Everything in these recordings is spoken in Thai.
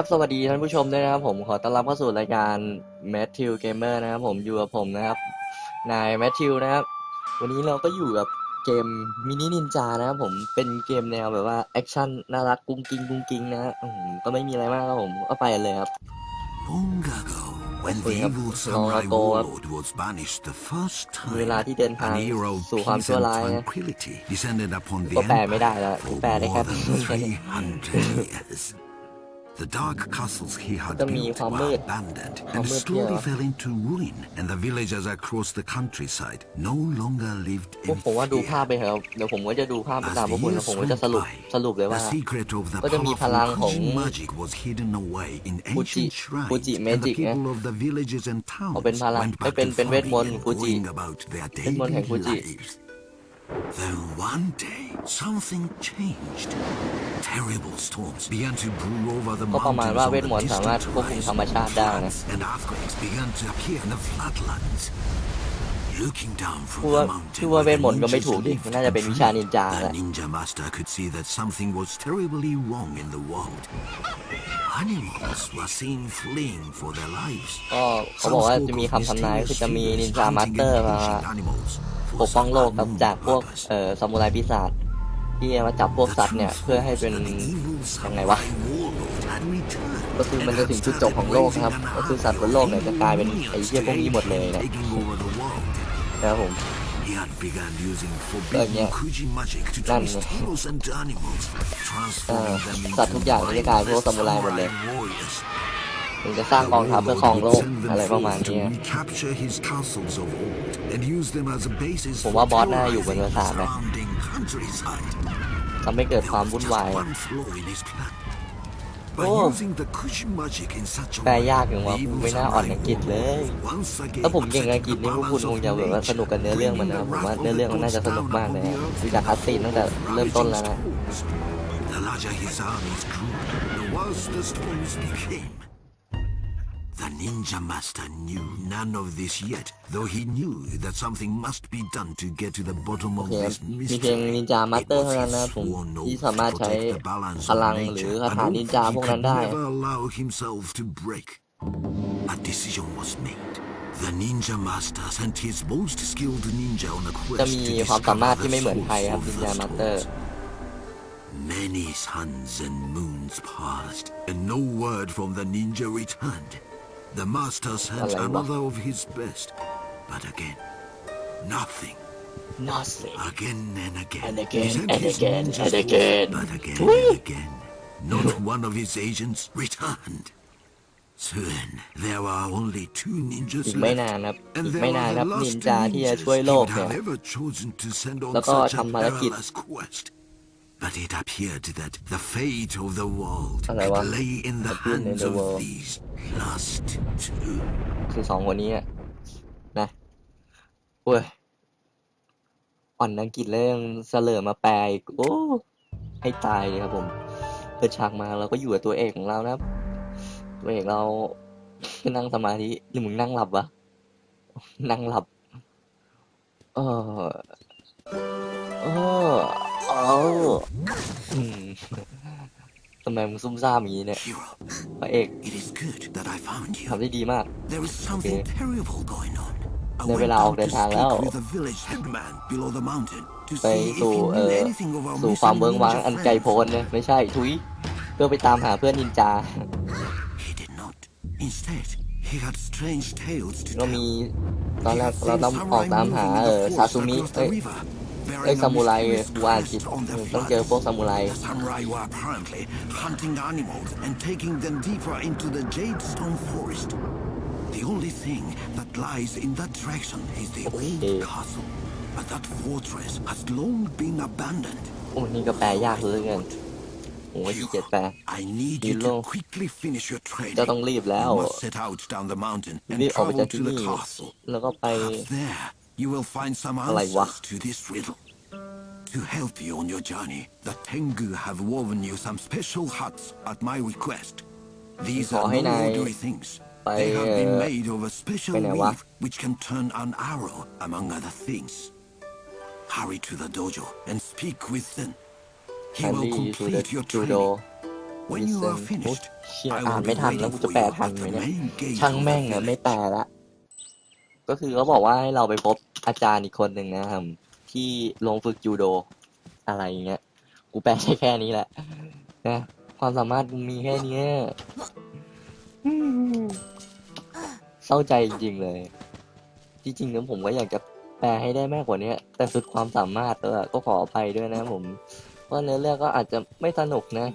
เคครับ สวัสดีท่านผู้ชมด้วยนะครับ ผมขอต้อนรับเข้าสู่รายการ Matthew Gamer นะครับผมอยู่กับผมนะครับ นาย Matthew นะครับ วันนี้เราก็อยู่กับเกมมินินินจานะครับผมเป็นเกมแนวแบบว่าแอคชั่นน่ารักกุ้งกิ้งกุ้งกิ้งนะฮะอืมก็ไม่มีอะไรมากครับผมก็ไปกันเลยครับ Long ago, when the Yep. evil Long samurai ago, uh, warlord was banished the first เว time, ลาที่เดินทาง an era of สู่ความ peace ชั่ว and ร้ายนะ tranquility descended upon the ก็แปลไม่ empire ได้แล้ว for แปลได้แค่ more than 300 years. The dark castles he had ก็มี built ความมื were ด abandoned ความ and มืด slowly เนี่ย fell into ruin, and the villagers across the countryside no longer lived พวก in ผมว่าดูภาพ fear. ไปเถอะครับเดี๋ยวผมก็จะดูภาพไป As ตามพว the กคุณ years แล้วผมก็จะ went สรุป by, สรุปเลยว่า the secret of the ก็จะมีพ powerful ลังของ Kujin magic was hidden away in Fuji- ancient shrines, Fuji and the magic นะ people of the villages and เขา towns เป็นพลัง went ไม่ back เป็น to เป็นเวทมน farming ต์ and ฟูจิ going about their เวทมนต์แห่ง daily ฟูจิ lives. Then one day, something changed. Terrible storms began to brew over the ก็ประมาณ mountains ว่า on เว the ทมนต์สามารถ distant ควบคุมธร horizon. รมชาติได้นะ Floods and earthquakes began to appear in the flatlands. Looking down from พูดว่า the mountain ชื่อว่า where เว the ทมนต์ก็ไม่ ninjas ถูกดิ lived มันน่าจะเป็นวิชานินจาแห the ละ ninja master could see that something was terribly wrong in the world. Animals were seen fleeing for their lives. ก็เขา Some บอกว่า spoke จะมี of คำทำนายคือ mysterious จะมี figures นินจามาส hunting เตอร์ and มา punishing animals for ปกป้อง some โลกครับ unknown จากพวก purpose. เอ่อซามูไรปีศาจที่มาจับพวก The สัตว์เนี่ย truth เพื่อให้เป็น was that the evil ยังไงวะ samurai warlord had returned ก็คือมันจะถึงจุดจบของโลกนะครับ ก็คือสัตว์บนโลกเนี่ยจะกลายเป็นไอ้เหี้ยพวกนี้หมดเลยนะ taking over the world. นะครับผม He had begun using เออ forbidden เนี่ย Kuji magic to นั่น twist ไง heroes and animals, เออ transforming them สัตว์ทุก into อย่างจะกลายเป็นพวกซามูไรหมดเลย samurai warriors. ถึงจะสร้างกองทัพเพื่อครองโลก Send them อะไรประมาณ forth นี้ to recapture his castles of old and use them as a basis ผม for ว่าบอสน่าจะอยู่บน terrorizing เรือ the สามนะ surrounding countryside. ทำให้เกิด There ความ was วุ่น just วาย one flaw in his plan. By Oh. using the Kuji magic in such a แปล way, ยากอย่างว่า the evil ไม่น่าอ่อนอังกฤษเลย samurai once again ถ้าผมเก่งอัง upset กฤษ the นี่พวกคุณ balance ค of งจะแบบว่า nature, สนุกกับเนื้อเรื่องมันนะครับผมว่าเนื้อเรื่องมันน่าจะสนุกมากเลยนะดูจากคัสซีนตั้งแต่เริ่มต้นแล้วนะ The larger his armies grew, the worse the storms became. The Ninja Master knew none of this yet, though he knew that something must be done to get to the bottom of this mystery. It was his sworn oath to protect the balance of nature, an oath he could never allow himself to break. A decision was made. The Ninja Master sent his most skilled ninja on a quest to discover the source of the stones. Many suns and moons passed, and no word from the ninja returned. The master sent Alay ba? another of his best, but again, nothing. nothing Again and again. And He again sent and his again ninjas and forth, again. But again Tweet. and again, not one of his agents returned. Soon, there were only two ninjas อีกไม่ left. นานครับ And อีก there ไม่นาน were ครับ the นิ last น two จาที่จะ ninjas ช่วย he โลก would เนี่ย have ever chosen to send on แล้วก็ such a ทำภารกิจ perilous quest. But it appeared that the fate of the world อะไรวะ could lay in the Appeared in hands the of world. these last two. คือสองคนนี้อะนะโอ้ยอ่อนอังกฤษแล้วยังเสลอมาแปลอีกโอ้ให้ตายเลยครับผมเปิดฉากมาเราก็อยู่กับตัวเอกของเรานะครับ ตัวเอกเรานั่งสมาธิหรือมึงนั่งหลับวะนั่งหลับเออ เออเอออืมทำไมมึงซุ่มซ่ามอย่างนี้เนี่ย Hero, พระเอก it is good that I found you. ทำได้ดีมาก There is something Okay. terrible going on. I ได้เว went ลาออก out เดิ to นทางแล้ว speak with the village headman below the mountain to ไป see if สู่ he เอ่ knew อ anything of our สู่ความ missing เวิ้งว้าง ninja อันไกลโพ้น friends. เนี่ยไม่ใช่ทุยเพื่อไปตามหาเพื่อนนินจา He did not. Instead, he had strange tales to ก็ tell. มี ตอน He แรก had เรา seen ต้องออก samurai ตามหา moving in เอ the อ forest ซาซูมิ across เอ้ the ย river, เอ้ย bearing ซา a มูไร mysterious กูอ่านผิด crest on เอ their อต้องเจอ flag. พวกซามูไร The samurai were apparently hunting animals and taking them deeper into the Jadestone Forest. The only thing that lies in that direction is the Okay. old castle. But that fortress has long been abandoned. โอ้นี่ก็แปลยากเหลยเกินผมก็ขี้เกียจแปล I need you Hero. to quickly finish your training. เจ้าต้องรีบแล้ว You must set out down the mountain and รีบออกไป travel จาก to ที่ the นี่ castle. แล้วก็ไป Perhaps there you will find some อะไรวะ answers to this riddle. To help you on your journey, the Tengu have woven you some special huts at my request. These ขอ are ให้ no นาย ordinary things. ไป They have เอ่ been อ made of a special ไปไหนวะ weave which can turn an arrow, among other things. Hurry to the dojo and speak with them. He แฮร์ will รี่ทูเด complete your จูโด training. When you are Listen, finished, เชี่ย I อ่าน will ไม่ be ทันแล้ว waiting กู for จะแปล you ทัน at ไหม the เนี่ย main gate ช่าง of แม่ง the อะไม่ village. แปลละ ก็คือเขาบอกว่าให้เราไปพบ อาจารย์อีกคนหนึ่งนะครับที่โรงฝึกยูโดอะไรเงี้ย กูแปลใช่แค่นี้แหละนะความสามารถกูมีแค่นี้เศร้าใจจริงๆเลย จริงๆแล้วผมก็อยากจะแปลให้ได้มากกว่านี้แต่สุดความสามารถเออก็ขออภัยด้วยนะผมเพราะเนื้อเรื่องก็อาจจะไม่สนุกนะ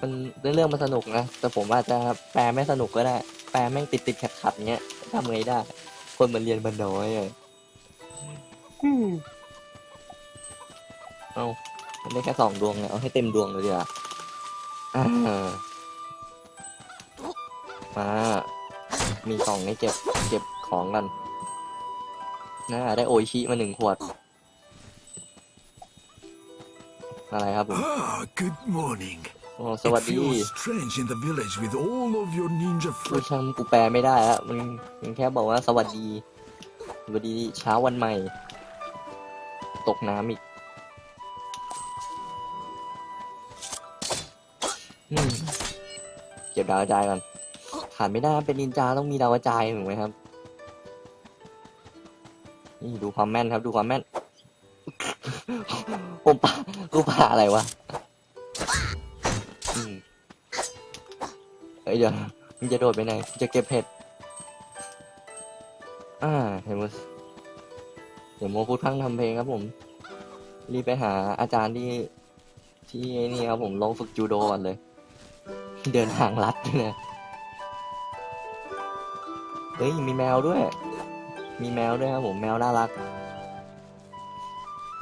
มันเนื้อเรื่องมันสนุกนะ แต่ผมอาจจะแปลไม่สนุกก็ได้ แปลแม่งติดติดขัดขัดๆเงี้ยทำไงได้ คนมันเรียนมันน้อยอะ เอามันได้แค่สองดวงไงเอาให้เต็มดวงเลยดีกว่าอ่ามามีกล่องให้เก็บเก็บของกันน่าได้โออิชิมาหนึ่งขวด อะไรครับผม Ah, good morning. โอ้สวัส It ดี feels strange in the village with all of your ninja กู friends. ช่างกูแปลไม่ได้อะมันมันแค่บอกว่าสวัสดีสวัสดีเช้าวันใหม่ ตกน้ำอีกเก็บดาวกระจายก่อนขาดไม่ได้เป็นนินจาต้องมีดาวกระจายถูกไหมครับ นี่ดูความแม่นครับ ดูความแม่น ผมปากูปาอะไรวะเฮ้ยเดี๋ยวมึงจะโดดไปไหน จะเก็บเห็ด อ่าเห็นมั้ย เดี๋ยวโมพูดพังทำเพลงครับผม รีบไปหาอาจารย์ที่ที่ไอ้นี่ครับผมลงฝึกจูโดก่อนเลย เดินทางลัดด้วยเฮ้ยมีแมวด้วย มีแมวด้วยครับผมแมวน่ารัก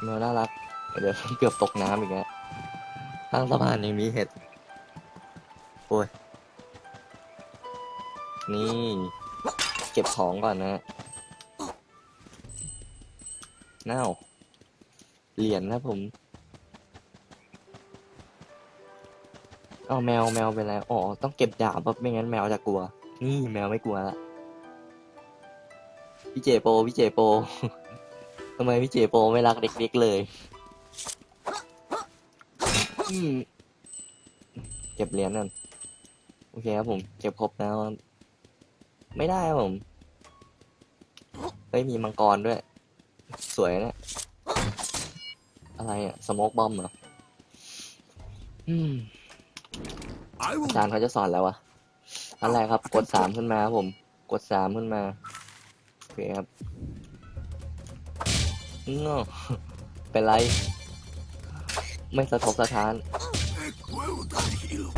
แมวน่ารัก เดี๋ยวเกือบตกน้ำอีกแล้วข้างสะพานยังมีเห็ด โอ้ย นี่ เก็บของก่อนนะ น้าวเหรียญนะผม เอาแมวแมวเป็นไรอ๋อต้องเก็บดาบเพราะไม่งั้นแมวจะกลัว นี่แมวไม่กลัวละพี่เจโปพี่เจโปทำไมพี่เจโปไม่รักเด็กๆเลยเก็บเหรียญนั่นโอเคครับผมเก็บครบแล้ว ไม่ได้ครับผมเฮ้ยมีมังกรด้วย สวยนะอะไรอะสโมกบอมเหรออืม I will อาจารย์เขาจะสอนแล้ววะอันแรกครับ กดสามขึ้นมาครับผม กดสามขึ้นมาโอเคครับเงาเป็นไร ไม่สะทกสะท้าน well done, hero.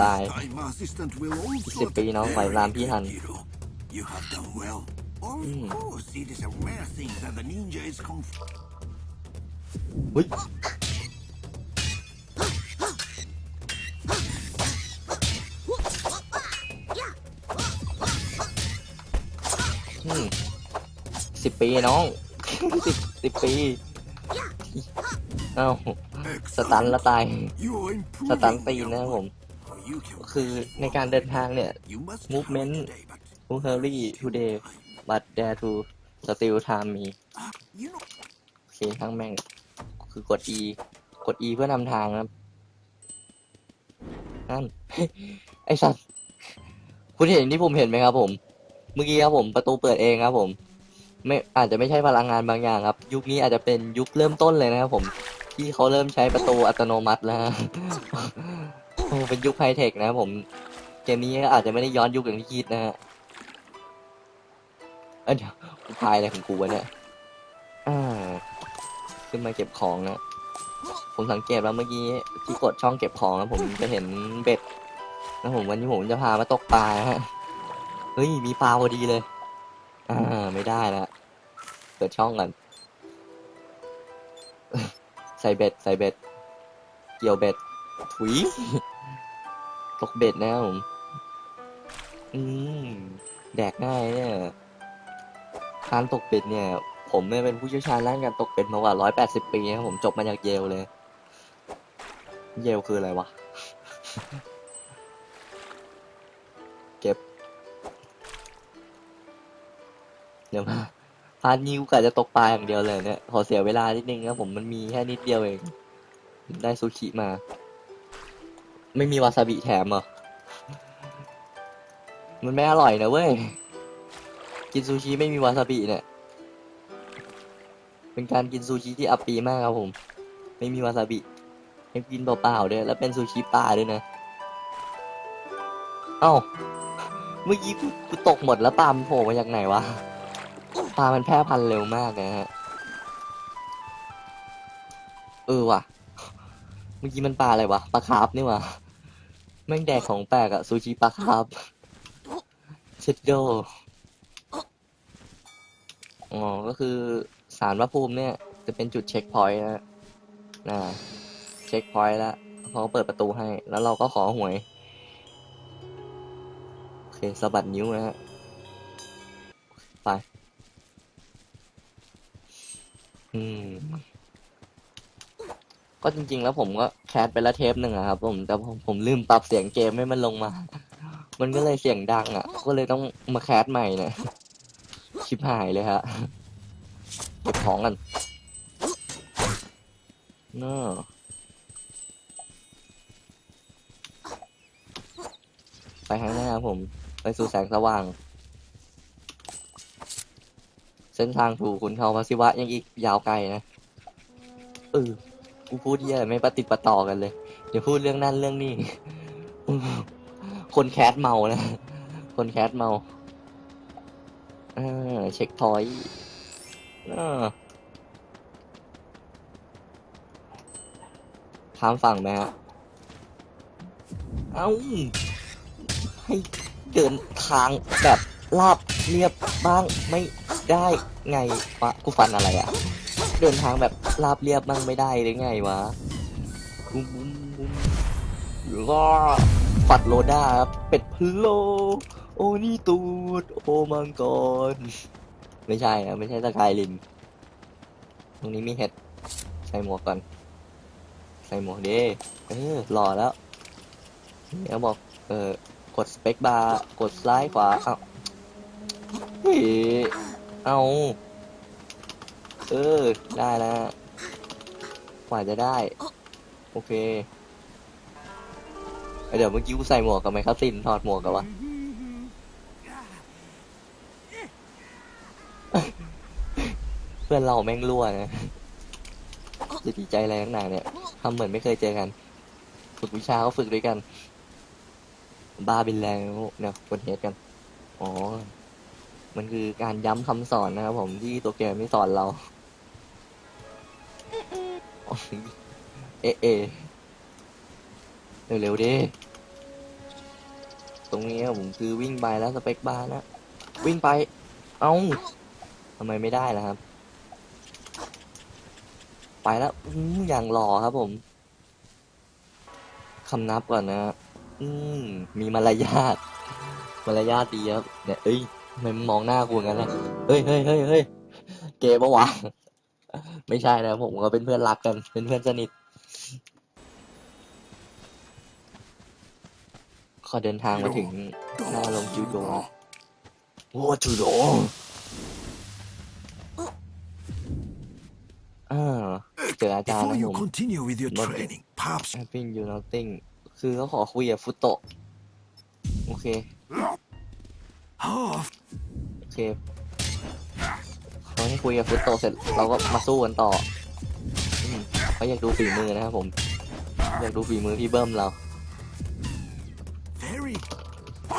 ตาย I'm assistant will also สิบปีน้องฝ่ายรามพี่ทัน hero. You have done well. Of Hmm. course, it is a rare thing that the ninja is conf- อุ้ยอืมสิบปีน้องสิบสิบปี เอ้า สตันแล้วตาย You are สตัน improving ตีน your นะครับผม work. You can คือในการเดินทางเนี่ย You must movement hurry today, but มูเฮอรี่ทูเดย์ บัต dare to still time me โอเคทั้งแม่ง คือกด E กด E เพื่อนำทางนะครับนั่น ไอสัตว์ คุณเห็นที่ผมเห็นไหมครับผม เมื่อกี้ครับผม ประตูเปิดเองครับผม ไม่อาจจะไม่ใช่พลังงานบางอย่างครับ ยุคนี้อาจจะเป็นยุคเริ่มต้นเลยนะครับผม ที่เขาเริ่มใช้ประตูอัตโนมัติแล้วโอ้เป็นยุคไฮเทคนะครับผม เกมนี้ก็อาจจะไม่ได้ย้อนยุคอย่างที่คิดนะฮะ เอ้ยเดี๋ยวกูพายอะไรของกูวะเนี่ยอ่าขึ้นมาเก็บของนะ ผมสังเกตว่าเมื่อกี้ที่กดช่องเก็บของนะผมจะเห็นเบ็ดนะผมวันนี้ผมจะพามาตกปลาฮะ เฮ้ยมีปลาพอดีเลย อ่าไม่ได้ละเปิดช่องก่อนใส่เบ็ดใส่เบ็ด เกี่ยวเบ็ดถุยตกเบ็ดนะผม อืมแดกง่ายเนี่ย การตกเบ็ดเนี่ย ผมเนี่ยเป็นผู้เชี่ยวชาญด้านการตกเบ็ดมากว่าร้อยแปดสิบปีนะผมจบมาจากเยลเลย เยลคืออะไรวะ เก็บ เดี๋ยวมาพาร์ทนี้กูกะจะตกปลาอย่างเดียวเลยเนี่ย ขอเสียเวลานิดนึงครับผมมันมีแค่นิดเดียวเอง ได้ซูชิมา ไม่มีวาซาบิแถมเหรอ มันไม่อร่อยนะเว้ย กินซูชิไม่มีวาซาบิเนี่ย เป็นการกินซูชิที่อัปปีมากครับผม ไม่มีวาซาบิให้กินเปล่าๆด้วยแล้วเป็นซูชิปลาด้วยนะ เอ้า เมื่อกี้กูตกหมดแล้วปลามันโผล่มาจากไหนวะ ปลามันแพร่พันธุ์เร็วมากนะฮะ เออว่ะ เมื่อกี้มันปลาอะไรวะ ปลาคาร์ฟนี่วะแม่งแดกของแปลกอะซูชิปลาคาร์ฟเช็ดโด อ๋อ ก็คือสารพระภูมิเนี่ย จะเป็นจุดเช็คพอยต์นะนะ เช็คพอยต์แล้วเขาเปิดประตูให้ แล้วเราก็ขอหวย โอเคสะบัดนิ้วนะฮะ ไป อืม ก็จริง ๆ แล้วผมก็แคสไปแล้วเทปหนึ่งอะครับผม แต่ผมผมลืมปรับเสียงเกมให้มันลงมา มันก็เลยเสียงดังอะก็เลยต้องมาแคสใหม่เนะ ชิบหายเลยฮะเก็บของกันเนอะไปข้างหน้าครับผม ไปสู่แสงสว่าง เส้นทางถูกขุนเขาพระศิวะยังอีกยาวไกลนะเออกูพูดเยอะไม่ประติดประต่อกันเลยเดี๋ยวพูดเรื่องนั้นเรื่องนี้ คนแคสเมานะ คนแคสเมา เออเช็คพอยต์ข้ามฝั่งไหมฮะ เอ้าให้เดินทางแบบลาบเรียบบ้างไม่ได้ไงวะกูฟันอะไรอะเดินทางแบบราบเรียบบ้างไม่ได้หรือไงวะบุ้มบุ้มบุ้มหรือว่า ปัดโลด้าครับเป็ดพะโล โอนี่ตูด โอมังกร ไม่ใช่อะไม่ใช่สกายลิน ตรงนี้มีเห็ด ใส่หมวกก่อน ใส่หมวกดิเออหล่อแล้วเนี่ยบอก เออกดสเปคบาร์กดซ้ายขวา เอาเฮ้ยเอาเออ ได้แล้วกว่าจะได้ โอเค เอ้ยเดี๋ยวเมื่อกี้กูใส่หมวกกับไมค์คัสซินถอดหมวกกับวะเพื่อนเราแม่งรั่วนะจะดีใจอะไรนักหนาเนี่ยทำเหมือนไม่เคยเจอกัน ฝึกวิชาเขาฝึกด้วยกัน บ้าบินแรงเนี่ยคนเฮดกัน อ๋อ มันคือการย้ำคำสอนนะครับผมที่ตัวเกมไม่สอนเราเอะเอะ เร็วๆดิตรงนี้ผมคือวิ่งไปแล้วสเปคบาร์นะวิ่งไป เอ้าทำไมไม่ได้ล่ะครับ ไปแล้วอืออย่างหล่อครับผมคำนับก่อนนะอืมมีมารยาทมารยาทดีครับเนี่ยเอ้ยทำไมมึงมองหน้ากูงั้นล่ะเฮ้ยเฮ้ยเฮ้ยเฮ้ยเกย์ปะวะไม่ใช่นะผมก็เป็นเพื่อนรักกันเป็นเพื่อนสนิท ขอเดินทางมาถึงหน้าโรงจูโดโอ้จูโดอ่าเจออาจารย์ Before นะ you ผม continue with your Not- training, perhaps having you nothing คือเขาขอคุยกับฟุตโตะโอเค Oh, โอเคเขาให้คุยกับฟุตโตะเสร็จเราก็มาสู้กันต่ออืมเขาอยากดูฝีมือนะครับผม อยากดูฝีมือพี่เบิ้มเรา very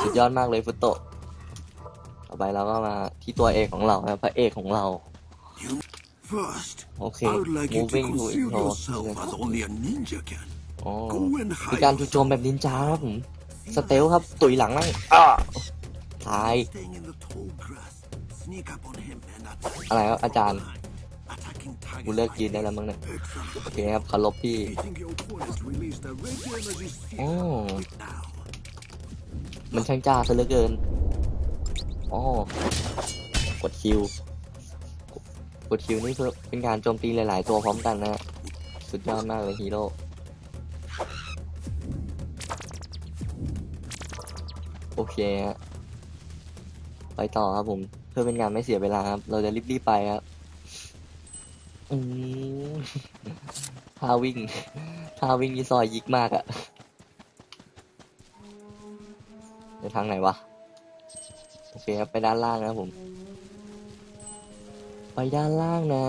สุดยอดมากเลยฟุตโตะต่อไปเราก็มาที่ตัวเอกของเรานะพระเอกของเรา you. First, Okay, I would like you to moving to conceal intro. yourself as only a ninja can. อ๋อ Go and คือ hide การจู่โจมแบบนินจาครับผมสเตลครับตุยหลังนั่งอ้าตาย Staying in the tall grass, sneak up on him and attack อะไรครับอาจารย์ attacking กู targets เลิก like ยืนได้แล้วมั้งเนี่ย Excellent. โอเคครับเคารพพี่ Hitting your มันช่างจ้าซะเหลือเกินอ๋อกดคิว กดคิวนี่คือเป็นการโจมตีหลาย ๆ ตัวพร้อมกันนะสุดยอดมากเลยฮีโร่โอเคฮะไปต่อครับผม เพื่อเป็นการไม่เสียเวลาครับ เราจะรีบ ๆ ไปครับอืมท่าวิ่งท่าวิ่งนี่ซอยยิกมากอะ ในทางไหนวะ โอเคครับไปด้านล่างนะผม ไปด้านล่างนะ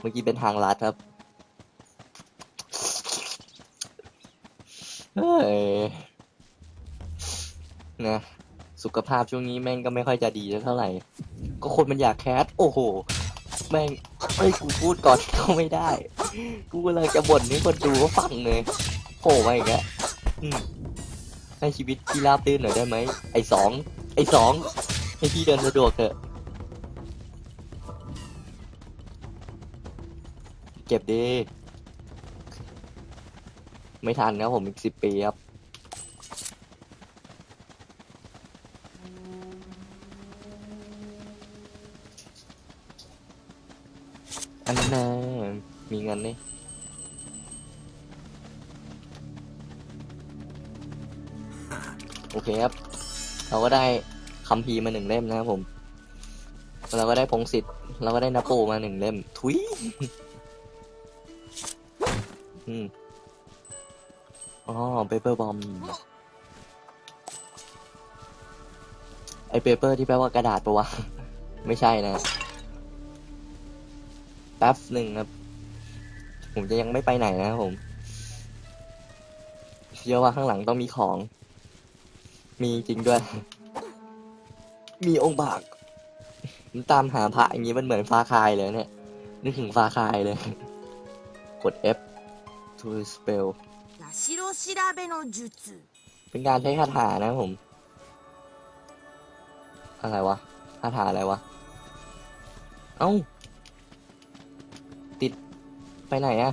เมื่อกี้เป็นทางลัดครับเฮ้ยนะสุขภาพช่วงนี้แม่งก็ไม่ค่อยจะดีเท่าไหร่ ก็คนมันอยากแคสโอ้โห แม่งเอ้ยกูพูดก่อนก็ไม่ได้ กูกำลังจะบ่นให้คนดูก็ฟังเลยโผล่มาอีกแล้ว ให้ชีวิตพี่ราบรื่นหน่อยได้ไหม ไอ้สอง ไอ้สอง ให้พี่เดินสะดวกเถอะ เก็บดี ไม่ทันนะผมอีกสิบปีครับ โอเคครับ เราก็ได้คัมภีร์มาหนึ่งเล่มนะครับผม เราก็ได้พงศิษฐ์เราก็ได้นาโปมาหนึ่งเล่ม ทุยอืมอ๋อเปเปอร์บอมไอเปเปอร์ที่แปลว่ากระดาษปะวะ ไม่ใช่นะแป๊บหนึ่งครับ ผมจะยังไม่ไปไหนนะครับผม เชื่อว่าข้างหลังต้องมีของ มีจริงด้วย มีองค์บากผมตามหาพระอย่างนี้มันเหมือนฟ้าคายเลยเนี่ย นึกถึงฟ้าคายเลย กด F to spell เป็นการใช้คาถานะผม อะไรวะ คาถาอะไรวะ เอ้า ติดไปไหนอะ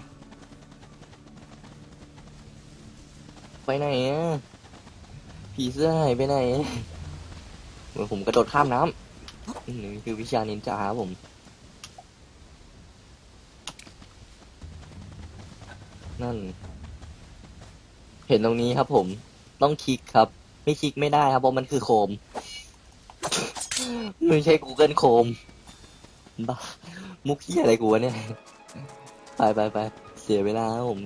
ไปไหนอะ ผีเสื้อหายไปไหนเหมือนผมกระโดดข้ามน้ำนี่คือวิชานินจาครับผม นั่น เห็นตรงนี้ครับผม ต้องคลิกครับ ไม่คลิกไม่ได้ครับเพราะมันคือโคม ไม่ใช่ Google Chrome บ้ามุกเหี้ยอะไรกูวะเนี่ย ไปไปไปเสียเวลาครับผม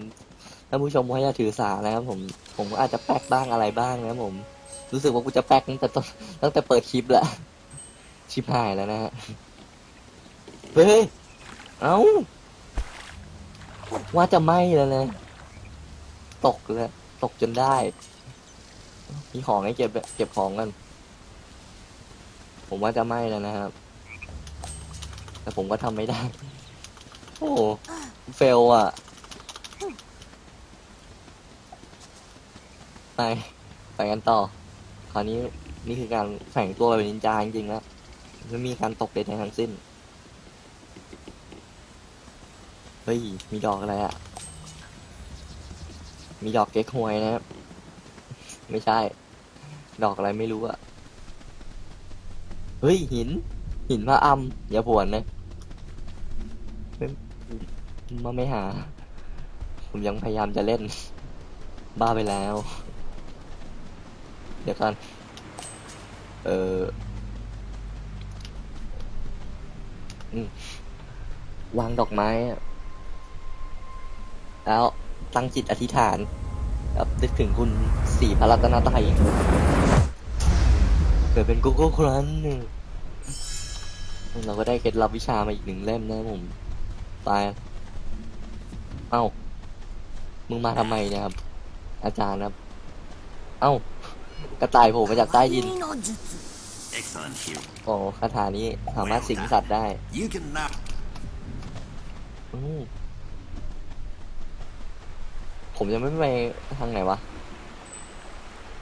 ท่านผู้ชมก็อย่าถือสานะครับผม ผมก็อาจจะแป๊กบ้างอะไรบ้างนะผม รู้สึกว่ากูจะแป๊กตั้งแต่ต้นตั้งแต่เปิดคลิปแล้วชิบหายแล้วนะฮะเฮ้ยเอ้าว่าจะไหม้แล้วนะตกแล้วตกจนได้ มีของให้เก็บเก็บของกัน ผมว่าจะไหม้แล้วนะครับ แต่ผมก็ทำไม่ได้ โอ้เฟลอะ ไปไปกันต่อ คราวนี้นี่คือการแฝงตัวเป็นนินจาจริงๆแล้วไม่มีการตกเด็ดในทั้งสิ้น เฮ้ย มีดอกอะไรอะ มีดอกเก๊กฮวยนะครับ ไม่ใช่ ดอกอะไรไม่รู้อะเฮ้ย หิน หินพระอำอย่าผวนนะไม่มาไม่หา ผมยังพยายามจะเล่น บ้าไปแล้ว เดี๋ยวกันเออวางดอกไม้แล้วตั้งจิตอธิษฐานแบบนึกถึงคุณสี่พระรัตนตรัยเกิดเป็นโกโก้ครันเราก็ได้เคล็ดลับวิชามาอีกหนึ่งเล่มนะผม ตาย เอ้า มึงมาทำไมเนี่ยครับ อาจารย์ครับ เอ้า กระต่ายโผล่มาจากใต้ดินโอ้คาถานี้สามารถสิงสัตว์ได้ผมยังไม่ไปทางไหนวะ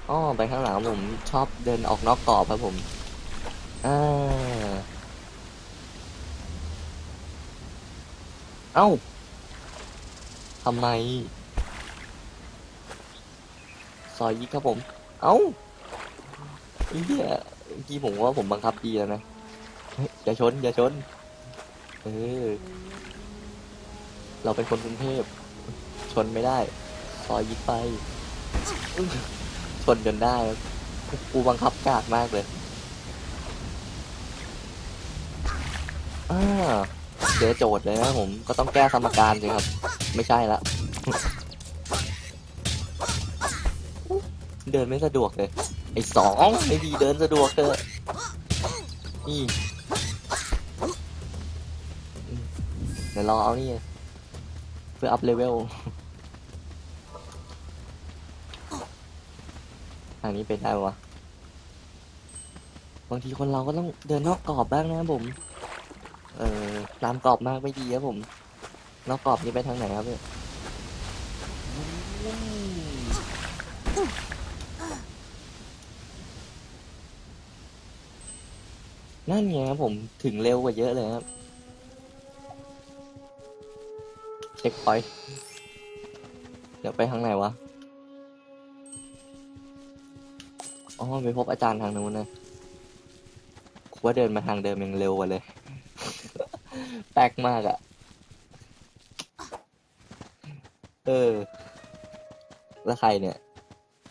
อ๋อไปข้างหลังผมชอบเดินออกนอกกรอบครับผมอาเอ้าทำไม ซอยยิกครับผม เอ้าไอ้เหี้ยเมื่อกี้ผมว่าผมบังคับดีแล้วนะเฮ้ยอย่าชน อย่าชน เออ เราเป็นคนกรุงเทพ ชนไม่ได้ ซอยยิกไป ชนจนได้ครับกูบังคับกากมากเลยอ่าเจอโจทย์เลยนะผม ก็ต้องแก้สมการสิครับ ไม่ใช่ละ เดินไม่สะดวกเลย ไอ้สองไอ้ดีเดินสะดวกเถอะนี่เดี๋ยวรอเอานี่เพื่ออัพเลเวลทางนี้เป็นได้ปะวะบางทีคนเราก็ต้องเดินนอกกรอบบ้างนะผม เออตามกรอบมากไม่ดีครับผม นอกกรอบนี้ไปทางไหนครับเนี่ย นั่นไงครับผมถึงเร็วกว่าเยอะเลยครับ เช็คพอยต์เดี๋ยวไปทางไหนวะ อ๋อไปพบอาจารย์ทางนู้นนะกูว่าเดินมาทางเดิมยังเร็วกว่าเลย แปลกมากอะเออ แล้วใครเนี่ย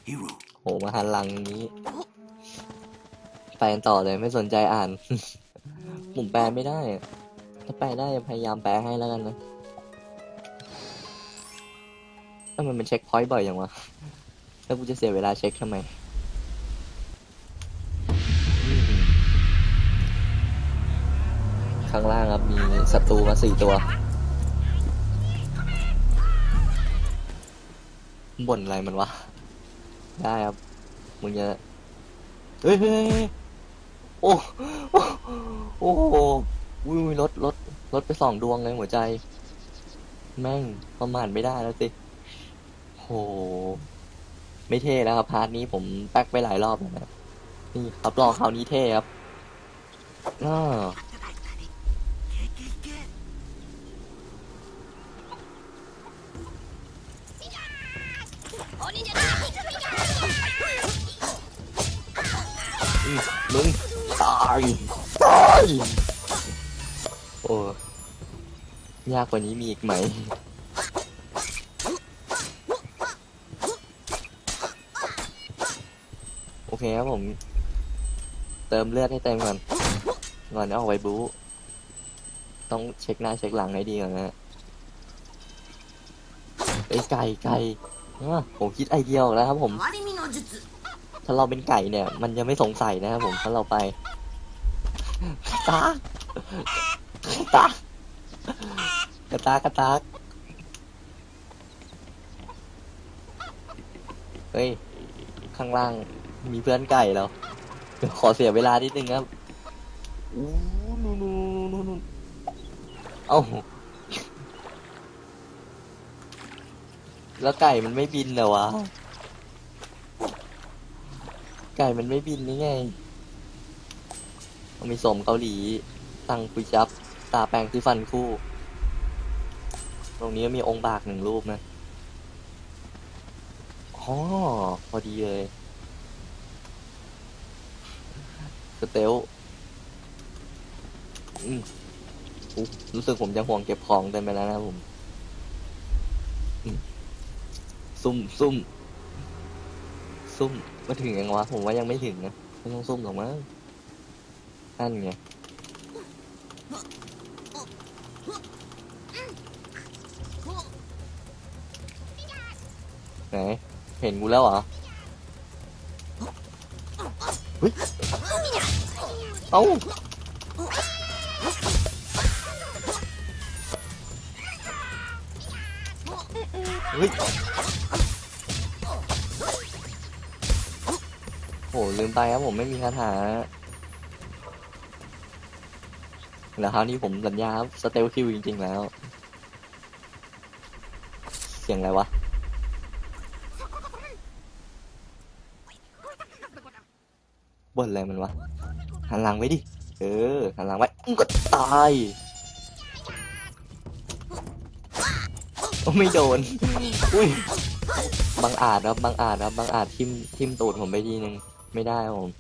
Hero, โห มาหันหลังอย่างนี้ ไปกันต่อเลยไม่สนใจอ่าน ผมแปลไม่ได้อะถ้าแปลได้จะพยายามแปลให้แล้วกันนะถ้ามันเป็นเช็คพอยต์บ่อยอย่างวะ แล้วกูจะเสียเวลาเช็คทำไมอืมข้างล่างครับ มีศัตรูมาสี่ตัว บ่นอะไรมันวะ ได้ครับ มึงจะเฮ้ยเฮ้ยเฮ้ย โอ้โอ้โอ้โหอุ้ยรถรถรถไปสองดวงเลยหัวใจ แม่งประมาณไม่ได้แล้วสิโห ไม่เท่แล้วครับพาร์ทนี้ผมแป๊กไปหลายรอบแล้วนะนี่รับรองคราวนี้เท่ครับอ่าอืมมึงายตายโอ้ยากกว่านี้มีอีกไหม โอเคครับผม เติมเลือดให้เต็มก่อนก่อนจเอาไวบู๊ต้องเช็คหน้าเช็คหลังให้ดีก่อนนะไอ้ไก่ไก่ผมคิดไอเดียออกแล้วครับผม ถ้าเราเป็นไก่เนี่ย มันยังไม่สงสัยนะครับผม ถ้าเราไป ตากตากกระตากกระตากเฮ้ย ข้างล่างมีเพื่อนไก่แล้วเดี๋ยวขอเสียเวลานิดนึงครับอู้นู่นนู่นนู่นนู่นเอ้า แล้วไก่มันไม่บินเหรอวะ ไก่มันไม่บินนี่ไง มันมีสมเกาหลีตังคุยจับ ตาแปลงที่ฟันคู่ ตรงนี้ก็มีองค์บากหนึ่งรูปนะอ๋อพอดีเลยสเตลอืมรู้สึกผมจะห่วงเก็บของเต็มไปแล้วนะผมอืมซุ่มซุ่มซุ่มมาถึงยังวะ ผมว่ายังไม่ถึงนะ ไม่ต้องซุ่มหรอกมั้ง นั่นไงไหนเห็นกูแล้วเหรอเฮ้ยเอ้าเฮ้ยโหลืมไปครับผมไม่มีคาถา แล้วคราวนี้ผมสัญญาครับสเตลคิวจริงๆแล้ว เสียงอะไรวะ บ่นอะไรมันวะ หันหลังไว้ดิ เออ หันหลังไว้อื้อก็ตายโอ้ไม่โดน อุ้ยบังอาจครับบังอาจครับบังอาจทิมทิมตูดผมไปทีนึง ไม่ได้ผม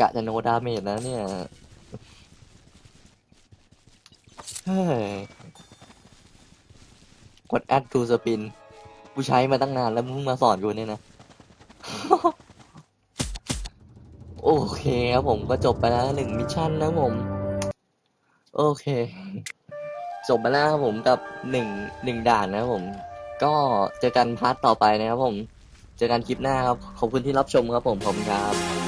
กะจะโนดาเมจแล้วเนี่ย กด add to spin กูใช้มาตั้งนานแล้วมึงมาสอนกูเนี่ยนะ โอเคครับผมก็จบไปแล้วหนึ่งมิชชั่นนะผม โอเค จบไปแล้วครับผมกับหนึ่งหนึ่งด่านนะครับผม ก็เจอกันพาร์ทต่อไปนะครับผม เจอกันคลิปหน้าครับ ขอบคุณที่รับชมครับผมขอบคุณครับ